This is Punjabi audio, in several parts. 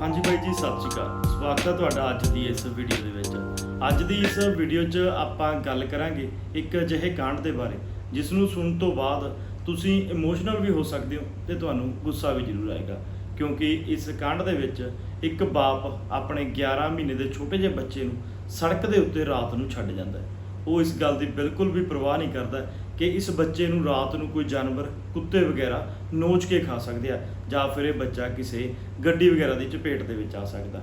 ਹਾਂਜੀ ਬਾਈ ਜੀ, ਸਤਿ ਸ਼੍ਰੀ ਅਕਾਲ। ਸਵਾਗਤ ਹੈ ਤੁਹਾਡਾ ਅੱਜ ਦੀ ਇਸ ਵੀਡੀਓ ਦੇ ਵਿੱਚ। ਅੱਜ ਦੀ ਇਸ ਵੀਡੀਓ 'ਚ ਆਪਾਂ ਗੱਲ ਕਰਾਂਗੇ ਇੱਕ ਅਜਿਹੇ ਕਾਂਡ ਦੇ ਬਾਰੇ ਜਿਸ ਨੂੰ ਸੁਣਨ ਤੋਂ ਬਾਅਦ ਤੁਸੀਂ ਇਮੋਸ਼ਨਲ ਵੀ ਹੋ ਸਕਦੇ ਹੋ ਤੇ ਤੁਹਾਨੂੰ ਗੁੱਸਾ ਵੀ ਜ਼ਰੂਰ ਆਏਗਾ। ਕਿਉਂਕਿ ਇਸ ਕਾਂਡ ਦੇ ਵਿੱਚ ਇੱਕ ਬਾਪ ਆਪਣੇ 11 ਮਹੀਨੇ ਦੇ ਛੋਟੇ ਜਿਹੇ ਬੱਚੇ ਨੂੰ ਸੜਕ ਦੇ ਉੱਤੇ ਰਾਤ ਨੂੰ ਛੱਡ ਜਾਂਦਾ ਹੈ। ਉਹ ਇਸ ਗੱਲ ਦੀ ਬਿਲਕੁਲ ਵੀ ਪਰਵਾਹ ਨਹੀਂ ਕਰਦਾ ਕਿ ਇਸ ਬੱਚੇ ਨੂੰ ਰਾਤ ਨੂੰ ਕੋਈ ਜਾਨਵਰ, ਕੁੱਤੇ ਵਗੈਰਾ ਨੋਚ ਕੇ ਖਾ ਸਕਦੇ ਆ ਜਾਂ ਫਿਰ ਇਹ ਬੱਚਾ ਕਿਸੇ ਗੱਡੀ ਵਗੈਰਾ ਦੀ ਚਪੇਟ ਦੇ ਵਿੱਚ ਆ ਸਕਦਾ।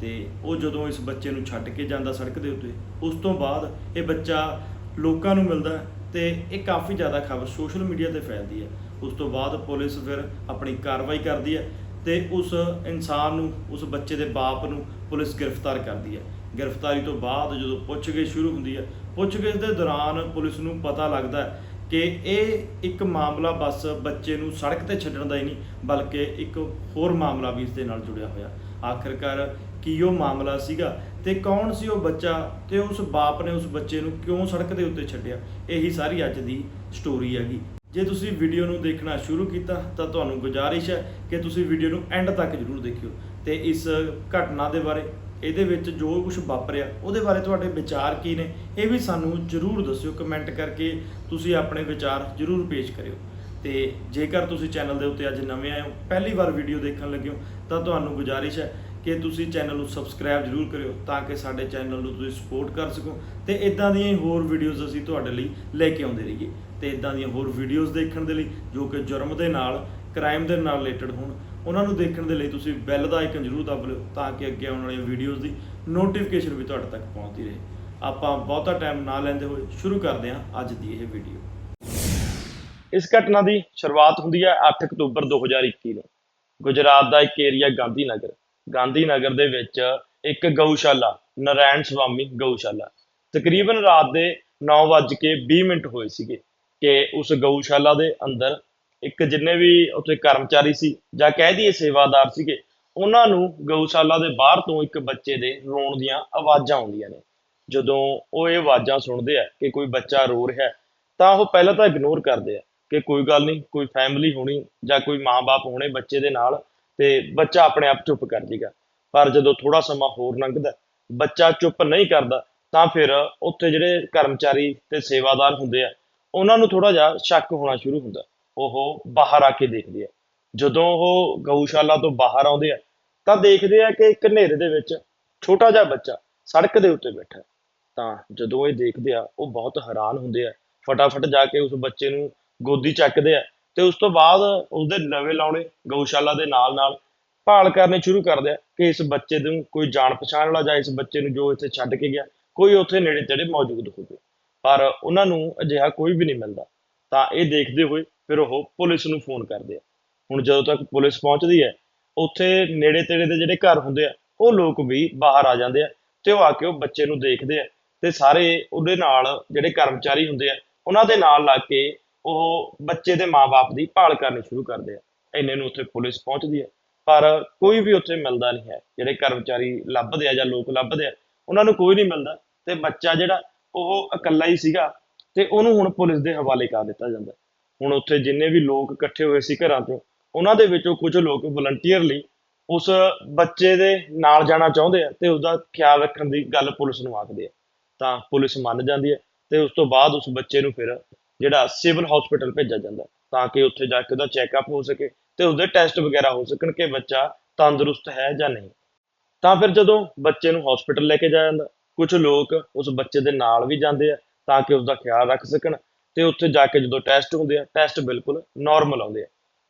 ਤੇ ਉਹ ਜਦੋਂ ਇਸ ਬੱਚੇ ਨੂੰ ਛੱਡ ਕੇ ਜਾਂਦਾ ਸੜਕ ਦੇ ਉੱਤੇ, ਉਸ ਤੋਂ ਬਾਅਦ ਇਹ ਬੱਚਾ ਲੋਕਾਂ ਨੂੰ ਮਿਲਦਾ ਹੈ ਤੇ ਇਹ ਕਾਫੀ ਜ਼ਿਆਦਾ ਖਬਰ ਸੋਸ਼ਲ ਮੀਡੀਆ ਤੇ ਫੈਲਦੀ ਹੈ। ਉਸ ਤੋਂ ਬਾਅਦ ਪੁਲਿਸ ਫਿਰ ਆਪਣੀ ਕਾਰਵਾਈ ਕਰਦੀ ਹੈ ਤੇ ਉਸ ਇਨਸਾਨ ਨੂੰ, ਉਸ ਬੱਚੇ ਦੇ ਬਾਪ ਨੂੰ ਪੁਲਿਸ ਗ੍ਰਿਫਤਾਰ ਕਰਦੀ ਹੈ। ਗ੍ਰਿਫਤਾਰੀ ਤੋਂ ਬਾਅਦ ਜਦੋਂ ਪੁੱਛਗਿੱਛ ਸ਼ੁਰੂ ਹੁੰਦੀ ਹੈ, ਪੁੱਛਗਿੱਛ ਦੇ ਦੌਰਾਨ ਪੁਲਿਸ ਨੂੰ ਪਤਾ ਲੱਗਦਾ ਹੈ ਕਿ ਇਹ ਇੱਕ ਮਾਮਲਾ ਬਸ ਬੱਚੇ ਨੂੰ ਸੜਕ ਤੇ ਛੱਡਣ ਦਾ ਹੀ ਨਹੀਂ, ਬਲਕਿ ਇੱਕ ਹੋਰ ਮਾਮਲਾ ਵੀ ਇਸ ਦੇ ਨਾਲ ਜੁੜਿਆ ਹੋਇਆ। ਆਖਿਰਕਾਰ ਕੀ ਉਹ ਮਾਮਲਾ ਸੀਗਾ ਤੇ ਕੌਣ ਸੀ ਉਹ ਬੱਚਾ ਤੇ ਉਸ ਬਾਪ ਨੇ ਉਸ ਬੱਚੇ ਨੂੰ ਕਿਉਂ ਸੜਕ ਦੇ ਉੱਤੇ ਛੱਡਿਆ? ਇਹੀ ਸਾਰੀ ਅੱਜ ਦੀ ਸਟੋਰੀ ਹੈਗੀ। ਜੇ ਤੁਸੀਂ ਵੀਡੀਓ ਨੂੰ ਦੇਖਣਾ ਸ਼ੁਰੂ ਕੀਤਾ, ਤਾਂ ਤੁਹਾਨੂੰ ਗੁਜ਼ਾਰਿਸ਼ ਹੈ ਕਿ ਤੁਸੀਂ ਵੀਡੀਓ ਨੂੰ ਐਂਡ ਤੱਕ ਜਰੂਰ ਦੇਖਿਓ ਤੇ ਇਸ ਘਟਨਾ ਦੇ ਬਾਰੇ ਇਹਦੇ ਵਿੱਚ ਜੋ ਕੁਝ ਵਾਪਰਿਆ, ਉਹਦੇ ਬਾਰੇ ਤੁਹਾਡੇ ਵਿਚਾਰ ਕੀ ਨੇ? ਇਹ ਵੀ ਸਾਨੂੰ ਜਰੂਰ ਦੱਸਿਓ ਕਮੈਂਟ ਕਰਕੇ ਤੁਸੀਂ ਆਪਣੇ ਵਿਚਾਰ ਜਰੂਰ ਪੇਸ਼ ਕਰਿਓ। ਤੇ ਜੇਕਰ ਤੁਸੀਂ ਚੈਨਲ ਦੇ ਉੱਤੇ ਅੱਜ ਨਵੇਂ ਆਏ ਹੋ, ਪਹਿਲੀ ਵਾਰ ਵੀਡੀਓ ਦੇਖਣ ਲੱਗੇ ਹੋ, ਤਾਂ ਤੁਹਾਨੂੰ ਗੁਜ਼ਾਰਿਸ਼ ਹੈ ਕਿ ਤੁਸੀਂ ਚੈਨਲ ਨੂੰ ਸਬਸਕ੍ਰਾਈਬ ਜਰੂਰ ਕਰਿਓ, ਤਾਂ ਕਿ ਸਾਡੇ ਚੈਨਲ ਨੂੰ ਤੁਸੀਂ ਸਪੋਰਟ ਕਰ ਸਕੋ। ਤੇ ਇਦਾਂ ਦੀਆਂ ਹੀ ਹੋਰ ਵੀਡੀਓਜ਼ ਅਸੀਂ ਤੁਹਾਡੇ ਲਈ ਲੈ ਕੇ ਆਉਂਦੇ ਰਹੀਏ। ਤੇ ਇਦਾਂ ਦੀਆਂ ਹੋਰ ਵੀਡੀਓਜ਼ ਦੇਖਣ ਦੇ ਲਈ, ਜੋ ਕਿ ਜੁਰਮ ਦੇ ਨਾਲ ਕ੍ਰਾਈਮ ਦੇ ਨਾਲ ਰਿਲੇਟਡ ਹੋਣ ਉਹਨਾਂ ਨੂੰ ਦੇਖਣ ਦੇ ਲਈ ਤੁਸੀਂ ਬੈਲ ਦਾ ਆਈਕਨ ਜਰੂਰ ਦਬ ਲਿਓ ਤਾਂ ਕਿ ਅੱਗੇ ਆਉਣ ਵਾਲੀਆਂ ਵੀਡੀਓਜ਼ ਦੀ ਨੋਟੀਫਿਕੇਸ਼ਨ ਵੀ ਤੁਹਾਡੇ ਤੱਕ ਪਹੁੰਚਦੀ ਰਹੇ। ਆਪਾਂ ਬਹੁਤਾ ਟਾਈਮ ਨਾ ਲੈਂਦੇ ਹੋਏ ਸ਼ੁਰੂ ਕਰਦੇ ਹਾਂ ਅੱਜ ਦੀ ਇਹ ਵੀਡੀਓ ਇਸ ਘਟਨਾ ਦੀ ਸ਼ੁਰੂਆਤ ਹੁੰਦੀ ਹੈ 8 ਅਕਤੂਬਰ 2021 ਨੂੰ। ਗੁਜਰਾਤ ਦਾ ਇੱਕ ਏਰੀਆ ਗਾਂਧੀ ਨਗਰ ਗਾਂਧੀ ਨਗਰ ਦੇ ਵਿੱਚ ਇੱਕ ਗਊਸ਼ਾਲਾ ਨਰਾਇਣ ਸਵਾਮੀ ਗਊਸ਼ਾਲਾ। ਤਕਰੀਬਨ ਰਾਤ ਦੇ 9:20 ਮਿੰਟ ਹੋਏ ਸੀਗੇ ਕਿ ਉਸ ਗਊਸ਼ਾਲਾ ਦੇ ਅੰਦਰ ਇੱਕ ਜਿੰਨੇ ਵੀ ਉੱਥੇ ਕਰਮਚਾਰੀ ਸੀ ਜਾਂ ਕਹਿ ਦਈਏ ਸੇਵਾਦਾਰ ਸੀਗੇ, ਉਹਨਾਂ ਨੂੰ ਗਊਸ਼ਾਲਾ ਦੇ ਬਾਹਰ ਤੋਂ ਇੱਕ ਬੱਚੇ ਦੇ ਰੋਣ ਦੀਆਂ ਆਵਾਜ਼ਾਂ ਆਉਂਦੀਆਂ ਨੇ। ਜਦੋਂ ਉਹ ਇਹ ਆਵਾਜ਼ਾਂ ਸੁਣਦੇ ਆ ਕਿ ਕੋਈ ਬੱਚਾ ਰੋ ਰਿਹਾ ਤਾਂ ਉਹ ਪਹਿਲਾਂ ਤਾਂ ਇਗਨੋਰ ਕਰਦੇ ਆ ਕਿ ਕੋਈ ਗੱਲ ਨਹੀਂ, ਕੋਈ ਫੈਮਿਲੀ ਹੋਣੀ ਜਾਂ ਕੋਈ ਮਾਂ-ਬਾਪ ਹੋਣੇ ਬੱਚੇ ਦੇ ਨਾਲ ਤੇ ਬੱਚਾ ਆਪਣੇ ਆਪ ਚੁੱਪ ਕਰ ਜੇਗਾ। ਪਰ ਜਦੋਂ ਥੋੜਾ ਸਮਾਂ ਹੋਰ ਲੰਘਦਾ, ਬੱਚਾ ਚੁੱਪ ਨਹੀਂ ਕਰਦਾ, ਤਾਂ ਫਿਰ ਉੱਥੇ ਜਿਹੜੇ ਕਰਮਚਾਰੀ ਤੇ ਸੇਵਾਦਾਰ ਹੁੰਦੇ ਆ, ਉਹਨਾਂ ਨੂੰ ਥੋੜਾ ਜਿਹਾ ਸ਼ੱਕ ਹੋਣਾ ਸ਼ੁਰੂ ਹੁੰਦਾ। ਉਹ ਬਾਹਰ ਆ ਕੇ ਦੇਖਦੇ ਆ। ਜਦੋਂ ਉਹ ਗਊਸ਼ਾਲਾ ਤੋਂ ਬਾਹਰ ਆਉਂਦੇ ਆ, ਤਾਂ ਦੇਖਦੇ ਆ ਕਿ ਇੱਕ ਹਨੇਰੇ ਦੇ ਵਿੱਚ ਛੋਟਾ ਜਿਹਾ ਬੱਚਾ ਸੜਕ ਦੇ ਉੱਤੇ ਬੈਠਾ ਹੈ। ਤਾਂ ਜਦੋਂ ਇਹ ਦੇਖਦੇ ਆ, ਉਹ ਬਹੁਤ ਹੈਰਾਨ ਹੁੰਦੇ ਆ। ਫਟਾਫਟ ਜਾ ਕੇ ਉਸ ਬੱਚੇ ਨੂੰ ਗੋਦੀ ਚੱਕਦੇ ਆ ਤੇ ਉਸ ਤੋਂ ਬਾਅਦ ਉਸਦੇ ਲਵੇ ਲਾਉਣੇ ਗਊਸ਼ਾਲਾ ਦੇ ਨਾਲ ਨਾਲ ਭਾਲ ਕਰਨੇ ਸ਼ੁਰੂ ਕਰਦੇ ਆ ਕਿ ਇਸ ਬੱਚੇ ਨੂੰ ਕੋਈ ਜਾਣ ਪਛਾਣ ਵਾਲਾ ਜਾਂ ਇਸ ਬੱਚੇ ਨੂੰ ਜੋ ਇੱਥੇ ਛੱਡ ਕੇ ਗਿਆ, ਕੋਈ ਉੱਥੇ ਨੇੜੇ ਤੇੜੇ ਮੌਜੂਦ ਹੋਵੇ। ਪਰ ਉਹਨਾਂ ਨੂੰ ਅਜਿਹਾ ਕੋਈ ਵੀ ਨਹੀਂ ਮਿਲਦਾ। ਤਾਂ ਇਹ ਦੇਖਦੇ ਹੋਏ ਫਿਰ ਉਹ ਪੁਲਿਸ ਨੂੰ ਫੋਨ ਕਰਦੇ ਆ। ਹੁਣ ਜਦੋਂ ਤੱਕ ਪੁਲਿਸ ਪਹੁੰਚਦੀ ਹੈ, ਉੱਥੇ ਨੇੜੇ ਤੇੜੇ ਦੇ ਜਿਹੜੇ ਘਰ ਹੁੰਦੇ ਆ, ਉਹ ਲੋਕ ਵੀ ਬਾਹਰ ਆ ਜਾਂਦੇ ਆ ਤੇ ਉਹ ਆ ਕੇ ਉਹ ਬੱਚੇ ਨੂੰ ਦੇਖਦੇ ਆ ਤੇ ਸਾਰੇ ਉਹਦੇ ਨਾਲ ਜਿਹੜੇ ਕਰਮਚਾਰੀ ਹੁੰਦੇ ਆ, ਉਹਨਾਂ ਦੇ ਨਾਲ ਲੱਗ ਕੇ ਉਹ ਬੱਚੇ ਦੇ ਮਾਪੇ ਦੀ ਭਾਲ ਕਰਨੀ ਸ਼ੁਰੂ ਕਰਦੇ ਆ। ਇੰਨੇ ਨੂੰ ਉੱਥੇ ਪੁਲਿਸ ਪਹੁੰਚਦੀ ਹੈ ਪਰ ਕੋਈ ਵੀ ਉੱਥੇ ਮਿਲਦਾ ਨਹੀਂ ਹੈ। ਜਿਹੜੇ ਕਰਮਚਾਰੀ ਲੱਭਦੇ ਆ ਜਾਂ ਲੋਕ ਲੱਭਦੇ ਆ, ਉਹਨਾਂ ਨੂੰ ਕੋਈ ਨਹੀਂ ਮਿਲਦਾ ਤੇ ਬੱਚਾ ਜਿਹੜਾ ਉਹ ਇਕੱਲਾ ਹੀ ਸੀਗਾ ਤੇ ਉਹਨੂੰ ਹੁਣ ਪੁਲਿਸ ਦੇ ਹਵਾਲੇ ਕਰ ਦਿੱਤਾ ਜਾਂਦਾ। ਹੁਣ ਉੱਥੇ ਜਿੰਨੇ ਵੀ ਲੋਕ ਇਕੱਠੇ ਹੋਏ ਸੀ ਘਰਾਂ ਤੋਂ ਉਹਨਾਂ ਦੇ ਵਿੱਚੋਂ ਕੁਝ ਲੋਕ ਵਲੰਟੀਅਰਲੀ ਉਸ ਬੱਚੇ ਦੇ ਨਾਲ ਜਾਣਾ ਚਾਹੁੰਦੇ ਆ ਤੇ ਉਸਦਾ ਖਿਆਲ ਰੱਖਣ ਦੀ ਗੱਲ ਪੁਲਿਸ ਨੂੰ ਆਖਦੇ ਆ। ਤਾਂ ਪੁਲਿਸ ਮੰਨ ਜਾਂਦੀ ਹੈ ਤੇ ਉਸ ਤੋਂ ਬਾਅਦ ਉਸ ਬੱਚੇ ਨੂੰ ਫਿਰ ਜਿਹੜਾ ਸਿਵਲ ਹਸਪੀਟਲ ਭੇਜਿਆ ਜਾਂਦਾ ਤਾਂ ਕਿ ਉੱਥੇ ਜਾ ਕੇ ਉਹਦਾ ਚੈੱਕਅਪ ਹੋ ਸਕੇ ਤੇ ਉਸਦੇ ਟੈਸਟ ਵਗੈਰਾ ਹੋ ਸਕਣ ਕਿ ਬੱਚਾ ਤੰਦਰੁਸਤ ਹੈ ਜਾਂ ਨਹੀਂ। ਤਾਂ ਫਿਰ ਜਦੋਂ ਬੱਚੇ ਨੂੰ ਹਸਪੀਟਲ ਲੈ ਕੇ ਜਾਇਆ ਜਾਂਦਾ, ਕੁਝ ਲੋਕ ਉਸ ਬੱਚੇ ਦੇ ਨਾਲ ਵੀ ਜਾਂਦੇ ਆ ਤਾਂ ਕਿ ਉਸਦਾ ਖਿਆਲ ਰੱਖ ਸਕਣ ਤੇ ਉੱਥੇ ਜਾ ਕੇ ਜਦੋਂ ਟੈਸਟ ਹੁੰਦੇ ਆ ਟੈਸਟ ਬਿਲਕੁਲ ਨਾਰਮਲ ਆਉਂਦੇ ਆ।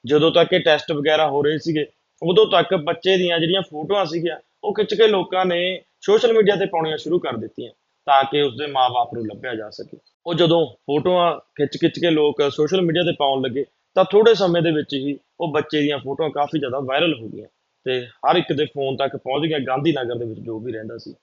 ਜਦੋਂ ਤੱਕ ਇਹ ਟੈਸਟ ਵਗੈਰਾ ਹੋ ਰਹੇ ਸੀਗੇ, ਉਦੋਂ ਤੱਕ ਬੱਚੇ ਦੀਆਂ ਜਿਹੜੀਆਂ ਫੋਟੋਆਂ ਸੀਗੀਆਂ, ਉਹ ਖਿੱਚ ਕੇ ਲੋਕਾਂ ਨੇ ਸੋਸ਼ਲ ਮੀਡੀਆ ਤੇ ਪਾਉਣੀਆਂ ਸ਼ੁਰੂ ਕਰ ਦਿੱਤੀਆਂ, ਤਾਂ ਕਿ ਉਸਦੇ ਮਾਪੇ ਨੂੰ ਲੱਭਿਆ ਜਾ ਸਕੇ। ਉਹ ਜਦੋਂ ਫੋਟੋਆਂ ਖਿੱਚ-ਖਿੱਚ ਕੇ ਲੋਕ ਸੋਸ਼ਲ ਮੀਡੀਆ ਤੇ ਪਾਉਣ ਲੱਗੇ, ਤਾਂ ਥੋੜੇ ਸਮੇਂ ਦੇ ਵਿੱਚ ਹੀ ਉਹ ਬੱਚੇ ਦੀਆਂ ਫੋਟੋਆਂ ਕਾਫੀ ਜ਼ਿਆਦਾ ਵਾਇਰਲ ਹੋ ਗਈਆਂ ਤੇ ਹਰ ਇੱਕ ਦੇ ਫੋਨ ਤੱਕ ਪਹੁੰਚ ਗਿਆ ਗਾਂਧੀ ਨਗਰ ਦੇ ਵਿੱਚ ਜੋ ਵੀ ਰਹਿੰਦਾ ਸੀ।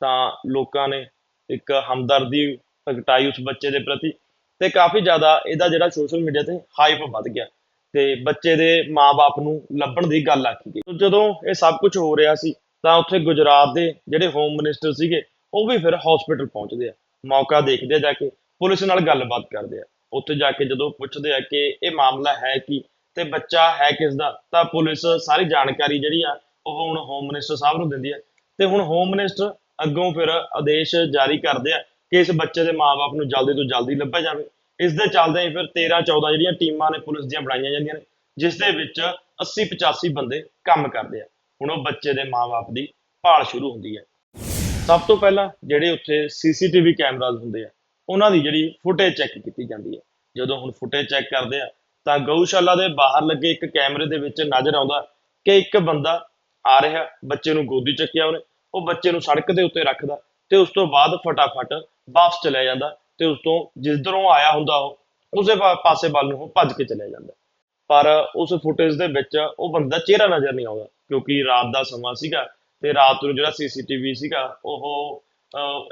ਤਾਂ ਲੋਕਾਂ ਨੇ ਇੱਕ ਹਮਦਰਦੀ ਪ੍ਰਗਟਾਈ ਉਸ ਬੱਚੇ ਦੇ ਪ੍ਰਤੀ ਤੇ ਕਾਫੀ ਜ਼ਿਆਦਾ ਇਹਦਾ ਜਿਹੜਾ ਸੋਸ਼ਲ ਮੀਡੀਆ ਤੇ ਹਾਈਪ ਵੱਧ ਗਿਆ। ਤੇ ਬੱਚੇ ਦੇ ਮਾਪੇ ਨੂੰ ਲੱਭਣ ਦੀ ਗੱਲ ਆਖੀ ਗਈ। ਜਦੋਂ ਇਹ ਸਭ ਕੁਝ ਹੋ ਰਿਹਾ ਸੀ, ਤਾਂ ਉੱਥੇ ਗੁਜਰਾਤ ਦੇ ਜਿਹੜੇ ਹੋਮ ਮਿਨਿਸਟਰ ਸੀਗੇ, ਉਹ ਵੀ ਫਿਰ ਹਸਪੀਟਲ ਪਹੁੰਚਦੇ ਆ। ਮੌਕਾ ਦੇਖਦੇ ਆ ਜਾ ਕੇ, ਪੁਲਿਸ ਨਾਲ ਗੱਲਬਾਤ ਕਰਦੇ ਆ। ਉੱਥੇ ਜਾ ਕੇ ਜਦੋਂ ਪੁੱਛਦੇ ਆ ਕਿ ਇਹ ਮਾਮਲਾ ਹੈ ਕੀ, ਤੇ ਬੱਚਾ ਹੈ ਕਿਸ ਦਾ ਤਾਂ ਪੁਲਿਸ ਸਾਰੀ ਜਾਣਕਾਰੀ ਜਿਹੜੀ ਆ, ਉਹ ਹੁਣ ਹੋਮ ਮਿਨਿਸਟਰ ਸਾਹਿਬ ਨੂੰ ਦਿੰਦੀ ਹੈ ਤੇ ਹੁਣ ਹੋਮ ਮਿਨਿਸਟਰ ਅੱਗੋਂ ਫਿਰ ਆਦੇਸ਼ ਜਾਰੀ ਕਰਦੇ ਆ ਕਿ ਇਸ ਬੱਚੇ ਦੇ ਮਾਪੇ ਨੂੰ ਜਲਦੀ ਤੋਂ ਜਲਦੀ ਲੱਭਿਆ ਜਾਵੇ। ਇਸ ਦੇ ਚੱਲਦੇ ਹੀ ਫਿਰ 13 14 ਜਿਹੜੀਆਂ ਟੀਮਾਂ ਨੇ ਪੁਲਿਸ ਦੀਆਂ ਬਣਾਈਆਂ ਜਾਂਦੀਆਂ ਨੇ, ਜਿਸ ਦੇ ਵਿੱਚ 80 85 ਬੰਦੇ ਕੰਮ ਕਰਦੇ ਆ। ਹੁਣ ਉਹ ਬੱਚੇ ਦੇ ਮਾਪੇ ਦੀ ਭਾਲ ਸ਼ੁਰੂ ਹੁੰਦੀ ਹੈ। ਸਭ ਤੋਂ ਪਹਿਲਾਂ ਜਿਹੜੇ ਉੱਥੇ ਸੀਸੀਟੀਵੀ ਕੈਮਰਾਜ਼ ਹੁੰਦੇ ਆ, ਉਹਨਾਂ ਦੀ ਜਿਹੜੀ ਫੁਟੇਜ ਚੈੱਕ ਕੀਤੀ ਜਾਂਦੀ ਹੈ। ਜਦੋਂ ਹੁਣ ਫੁਟੇਜ ਚੈੱਕ ਕਰਦੇ ਆ, ਤਾਂ ਗਊਸ਼ਾਲਾ ਦੇ ਬਾਹਰ ਲੱਗੇ ਇੱਕ ਕੈਮਰੇ ਦੇ ਵਿੱਚ ਨਜ਼ਰ ਆਉਂਦਾ ਕਿ ਇੱਕ ਬੰਦਾ ਆ ਰਿਹਾ, ਬੱਚੇ ਨੂੰ ਗੋਦੀ ਚੱਕਿਆ ਉਹਨੇ, ਉਹ ਬੱਚੇ ਨੂੰ ਸੜਕ ਦੇ ਉੱਤੇ ਰੱਖਦਾ। ਤੇ ਉਸ ਤੋਂ ਬਾਅਦ ਫਟਾਫਟ ਵਾਪਸ ਚਲਿਆ ਜਾਂਦਾ ਤੇ ਉਸ ਤੋਂ ਜਿੱਧਰੋਂ ਆਇਆ ਹੁੰਦਾ ਉਹ, ਉਸੇ ਪਾਸੇ ਵੱਲ ਨੂੰ ਭੱਜ ਕੇ ਚਲਿਆ ਜਾਂਦਾ। ਪਰ ਉਸ ਫੁਟੇਜ ਦੇ ਵਿੱਚ ਉਹ ਬੰਦਾ ਚਿਹਰਾ ਨਜ਼ਰ ਨਹੀਂ ਆਉਂਦਾ, ਕਿਉਂਕਿ ਰਾਤ ਦਾ ਸਮਾਂ ਸੀਗਾ ਤੇ ਰਾਤ ਨੂੰ ਜਿਹੜਾ ਸੀਸੀਟੀਵੀ ਸੀਗਾ, ਉਹ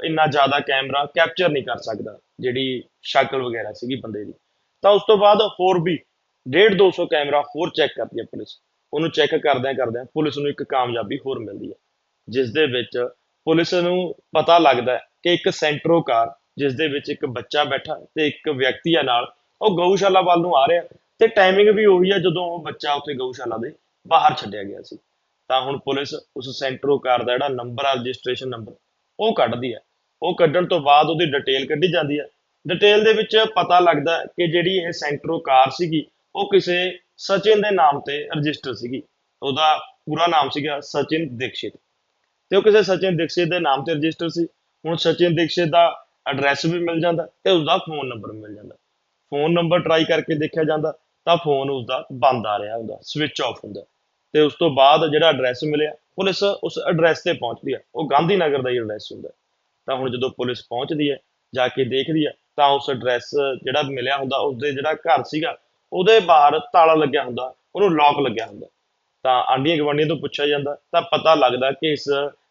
ਇੰਨਾ ਜ਼ਿਆਦਾ ਕੈਮਰਾ ਕੈਪਚਰ ਨਹੀਂ ਕਰ ਸਕਦਾ, ਜਿਹੜੀ ਸ਼ਕਲ ਵਗੈਰਾ ਸੀਗੀ ਬੰਦੇ ਦੀ। ਤਾਂ ਉਸ ਤੋਂ ਬਾਅਦ ਹੋਰ ਵੀ 1.5 200 ਕੈਮਰਾ ਹੋਰ ਚੈੱਕ ਕਰਦੀ ਹੈ ਪੁਲਿਸ। ਉਹਨੂੰ ਚੈੱਕ ਕਰਦਿਆਂ ਕਰਦਿਆਂ ਪੁਲਿਸ ਨੂੰ ਇੱਕ ਕਾਮਯਾਬੀ ਹੋਰ ਮਿਲਦੀ ਹੈ, ਜਿਸ ਦੇ ਵਿੱਚ ਪੁਲਿਸ ਨੂੰ ਪਤਾ ਲੱਗਦਾ ਹੈ ਕਿ ਇੱਕ ਸੈਂਟਰੋ ਕਾਰ ਜਿਸ ਦੇ ਵਿੱਚ ਇੱਕ ਬੱਚਾ ਬੈਠਾ ਤੇ ਇੱਕ ਵਿਅਕਤੀ ਆ ਨਾਲ, ਉਹ ਗਊਸ਼ਾਲਾ ਵੱਲ ਨੂੰ ਆ ਰਿਹਾ ਤੇ ਟਾਈਮਿੰਗ ਵੀ ਉਹੀ ਆ ਜਦੋਂ ਉਹ ਬੱਚਾ ਉੱਥੇ ਗਊਸ਼ਾਲਾ ਦੇ ਬਾਹਰ ਛੱਡਿਆ ਗਿਆ ਸੀ। ਤਾਂ ਹੁਣ ਪੁਲਿਸ ਉਸ ਸੈਂਟਰੋ ਕਾਰ ਦਾ ਜਿਹੜਾ ਨੰਬਰ ਆ ਰਜਿਸਟ੍ਰੇਸ਼ਨ ਨੰਬਰ ਉਹ ਕੱਢਦੀ ਹੈ। ਉਹ ਕੱਢਣ ਤੋਂ ਬਾਅਦ ਉਹਦੀ ਡਿਟੇਲ ਕੱਢੀ ਜਾਂਦੀ ਹੈ। ਡਿਟੇਲ ਦੇ ਵਿੱਚ ਪਤਾ ਲੱਗਦਾ ਕਿ ਜਿਹੜੀ ਇਹ ਸੈਂਟਰੋ ਕਾਰ ਸੀਗੀ, ਉਹ ਕਿਸੇ ਸਚਿਨ ਦੇ ਨਾਮ ਤੇ ਰਜਿਸਟਰ ਸੀਗੀ। ਉਹਦਾ ਪੂਰਾ ਨਾਮ ਸੀਗਾ ਸਚਿਨ ਦੀਕਸ਼ਿਤ। ਤੇ ਉਹ ਕਿਸੇ ਸਚਿਨ ਦੀਕਸ਼ਿਤ ਦੇ ਨਾਮ ਤੇ ਰਜਿਸਟਰ ਸੀ। ਹੁਣ ਸਚਿਨ ਦੀਕਸ਼ਿਤ ਦਾ ਐਡਰੈਸ ਵੀ ਮਿਲ ਜਾਂਦਾ ਤੇ ਉਸਦਾ ਫੋਨ ਨੰਬਰ ਮਿਲ ਜਾਂਦਾ। ਫੋਨ ਨੰਬਰ ਟਰਾਈ ਕਰਕੇ ਦੇਖਿਆ ਜਾਂਦਾ ਤਾਂ ਫੋਨ ਉਸਦਾ ਬੰਦ ਆ ਰਿਹਾ ਹੁੰਦਾ ਸਵਿਚ ਆਫ ਹੁੰਦਾ। ਤੇ ਉਸ ਤੋਂ ਬਾਅਦ ਜਿਹੜਾ ਐਡਰੈਸ ਮਿਲਿਆ, ਪੁਲਿਸ ਉਸ ਐਡਰੈਸ ਤੇ ਪਹੁੰਚਦੀ ਹੈ ਉਹ ਗਾਂਧੀ ਨਗਰ ਦਾ ਹੀ ਐਡਰੈਸ ਹੁੰਦਾ। ਤਾਂ ਹੁਣ ਜਦੋਂ ਪੁਲਿਸ ਪਹੁੰਚਦੀ ਹੈ, ਜਾ ਕੇ ਦੇਖਦੀ ਹੈ, ਤਾਂ ਉਸ ਐਡਰੈਸ ਜਿਹੜਾ ਮਿਲਿਆ ਹੁੰਦਾ, ਉਸਦੇ ਜਿਹੜਾ ਘਰ ਸੀਗਾ, ਉਹਦੇ ਬਾਹਰ ਤਾਲਾ ਲੱਗਿਆ ਹੁੰਦਾ, ਉਹਨੂੰ ਲੌਕ ਲੱਗਿਆ ਹੁੰਦਾ। ਤਾਂ ਆਂਢੀਆਂ ਗੁਆਂਢੀਆਂ ਤੋਂ ਪੁੱਛਿਆ ਜਾਂਦਾ, ਤਾਂ ਪਤਾ ਲੱਗਦਾ ਕਿ ਇਸ